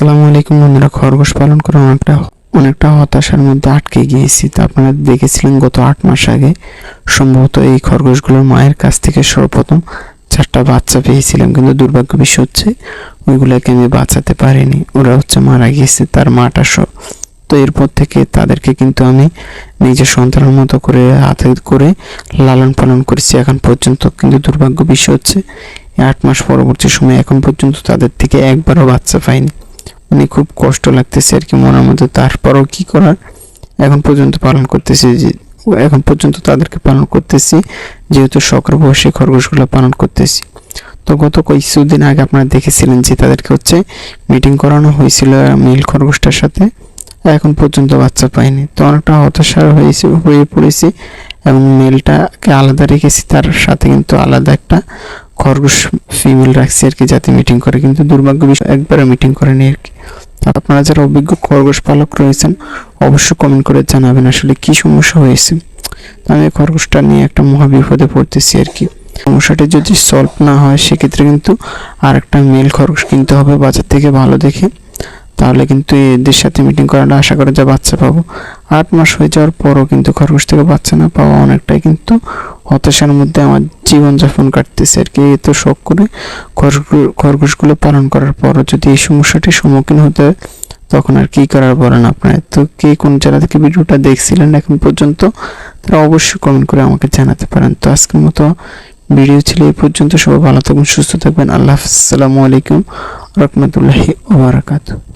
আসসালামু আলাইকুম বন্ধুরা, খরগোশ পালন করে অনেকটা অনেকটা হতাশার মধ্যে আটকে গিয়েছি। তা আপনারা দেখেছিলেন গত আট মাস আগে সম্ভবত এই খরগোশগুলোর মায়ের কাছ থেকে সর্বপ্রথম চারটা বাচ্চা পেয়েছিলাম। কিন্তু দুর্ভাগ্য বিষয় হচ্ছে, ওইগুলোকে আমি বাঁচাতে পারিনি। ওরা হচ্ছে মারা গিয়েছে, তার মাটা সহ। তো এরপর থেকে তাদেরকে কিন্তু আমি নিজের সন্তানের মতো করে হাতে করে লালন পালন করেছি এখন পর্যন্ত। কিন্তু দুর্ভাগ্য বিষয় হচ্ছে আট মাস পরবর্তী সময় এখন পর্যন্ত তাদের থেকে একবারও বাচ্চা পাইনি। মানে খুব কষ্ট লাগতেছে আর কি মনের মধ্যে। তারপরও কি করার? এখন পর্যন্ত পালন করতেছি যে, এখন পর্যন্ত তাদেরকে পালন করতেছি। যেহেতু শখের বয়সে খরগোশগুলো পালন করতেছি। তো গত কিছুদিন আগে আপনারা দেখেছিলেন যে তাদেরকে হচ্ছে মিটিং করানো হয়েছিল মিল খরগোশটার সাথে। এখন পর্যন্ত বাচ্চা পাইনি। তো অনেকটা হতাশা হয়েছে, হয়ে পড়েছি এবং মেলটাকে আলাদা রেখেছি। তার সাথে কিন্তু আলাদা একটা খরগোশ ফিমেল রাখছি আর কি, যাতে মিটিং করে। কিন্তু দুর্ভাগ্য বিষয় একবারও মিটিং করেনি আর কি। আপনারা যারা অভিজ্ঞ খরগোশ পালক রয়েছেন, অবশ্যই কমেন্ট করে জানাবেন আসলে কি সমস্যা হয়েছে। আমি খরগোশটা নিয়ে একটা মহাবিপদে পড়তেছি আর কি। সমস্যাটি যদি সলভ না হয়, সেক্ষেত্রে কিন্তু আর একটা মেল খরগোশ কিনতে হবে বাজার থেকে ভালো দেখে। তাহলে কিন্তু এদের সাথে মিটিং করাটা আশা করে যা বাচ্চা পাবো। আট মাস হয়ে যাওয়ার পরও কিন্তু খরগোশ থেকে বাচ্চা না পাওয়া অনেকটাই কিন্তু হতাশার মধ্যে আমার জীবনযাপন কাটতেছে আর কি। এত শখ করে খরগো- খরগোশগুলো পালন করার পরও যদি এই সমস্যাটির সম্মুখীন হতে হয়, তখন আর কি করার বলেন আপনারা? তো কে কোন জায়গা থেকে ভিডিওটা দেখছিলেন এখন পর্যন্ত, তারা অবশ্যই কমেন্ট করে আমাকে জানাতে পারেন। তো আজকের মতো ভিডিও ছিল এই পর্যন্ত। সবাই ভালো থাকবেন, সুস্থ থাকবেন। আল্লাহ আসসালামু আলাইকুম রহমতুল্লাহি ওবরাকাতু